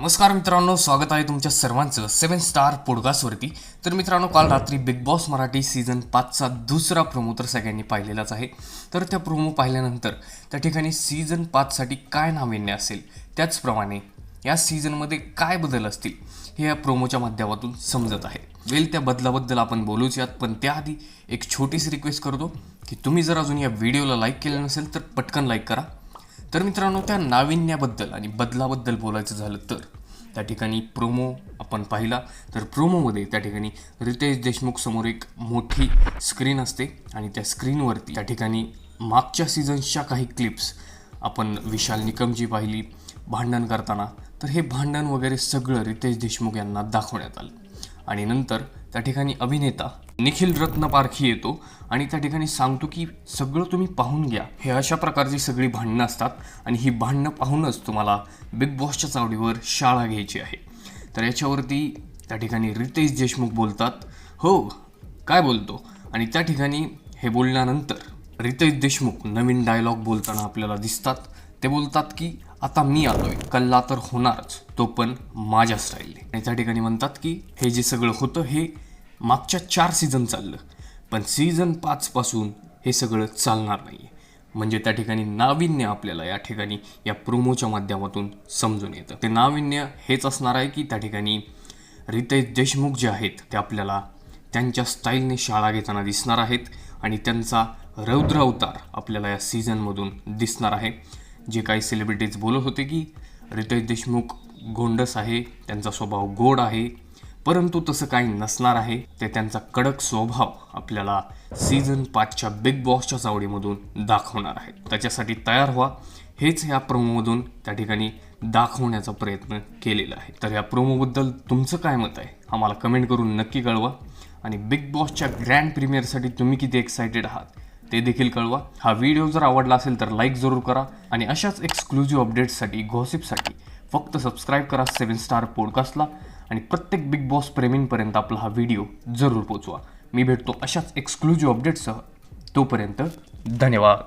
नमस्कार मित्रांनो स्वागत आहे तुमच्या सर्वांचं सेवन स्टार पॉडकास्टवरती तर मित्रांनो काल रात्री बिग बॉस मराठी सीझन पाचचा दुसरा प्रोमो तर सगळ्यांनी पाहिलेलाच आहे. तर त्या प्रोमो पाहिल्यानंतर त्या ठिकाणी सीझन पाचसाठी काय नाविन्य असेल त्याचप्रमाणे या सीझनमध्ये काय बदल असतील हे या प्रोमोच्या माध्यमातून समजत आहे. वेल त्या बदलाबद्दल आपण बोलूच यात पण त्याआधी एक छोटीशी रिक्वेस्ट करतो की तुम्ही जर अजून या व्हिडिओला लाईक केलं नसेल तर पटकन लाईक करा. तर मित्रांनो त्या नाविन्याबद्दल आणि बदलाबद्दल बोलायचं झालं तर त्या ठिकाणी प्रोमो आपण पाहिला. तर प्रोमोमध्ये त्या ठिकाणी रितेश देशमुख समोर एक मोठी स्क्रीन असते आणि त्या स्क्रीनवरती त्या ठिकाणी मागच्या सीझन्सच्या काही क्लिप्स आपण विशाल निकमजी पाहिली भांडण करताना. तर हे भांडण वगैरे सगळं रितेश देशमुख यांना दाखवण्यात आलं. आणि नंतर त्या ठिकाणी अभिनेता निखिल रत्न पारखी येतो आणि त्या ठिकाणी सांगतो की सगळं तुम्ही पाहून घ्या. हे अशा प्रकारची सगळी भांडणं असतात आणि ही भांडणं पाहूनच तुम्हाला बिग बॉसच्या चावडीवर शाळा घ्यायची आहे. तर याच्यावरती त्या ठिकाणी रितेश देशमुख बोलतात. हो काय बोलतो? आणि त्या ठिकाणी हे बोलल्यानंतर रितेश देशमुख नवीन डायलॉग बोलताना आपल्याला दिसतात. ते बोलतात की आता मी आलोय. कल्ला तर होणारच. तो पण माझ्या स्टाईलने आणि त्या ठिकाणी म्हणतात की हे जे सगळं होतं हे मागच्या चार सीझन चाललं. पण सीझन पाचपासून हे सगळं चालणार नाही म्हणजे त्या ठिकाणी नाविन्य आपल्याला या ठिकाणी या प्रोमोच्या माध्यमातून समजून येतं. ते नाविन्य हेच असणार आहे की त्या ठिकाणी रितेश देशमुख जे आहेत ते आपल्याला त्यांच्या स्टाईलने शाळा घेताना दिसणार आहेत आणि त्यांचा रौद्र अवतार आपल्याला या सीझनमधून दिसणार आहे. जे काही सेलिब्रिटीज बोलत होते की रितेश देशमुख गोंडस आहे त्यांचा स्वभाव गोड आहे परंतु तसं काही नसणार आहे. ते त्यांचा कडक स्वभाव आपल्याला सीझन पाचच्या बिग बॉसच्या चावडीमधून दाखवणार आहे. त्याच्यासाठी तयार व्हा. हेच या प्रोमोमधून त्या ठिकाणी दाखवण्याचा प्रयत्न केलेला आहे. तर या प्रोमोबद्दल तुमचं काय मत आहे? आम्हाला कमेंट करून नक्की कळवा. आणि बिग बॉसच्या ग्रँड प्रीमियरसाठी तुम्ही किती एक्सायटेड आहात ते देखील कळवा. हा व्हिडिओ जर आवडला असेल तर लाईक जरूर करा. आणि अशाच एक्सक्लुझिव्ह अपडेट्ससाठी गॉसिपसाठी फक्त सबस्क्राईब करा सेवन स्टार पॉडकास्टला आणि प्रत्येक बिग बॉस प्रेमींपर्यंत आपला हा व्हिडिओ जरूर पोचवा. मी भेटतो अशाच एक्सक्लुझिव्ह अपडेटसह तोपर्यंत धन्यवाद.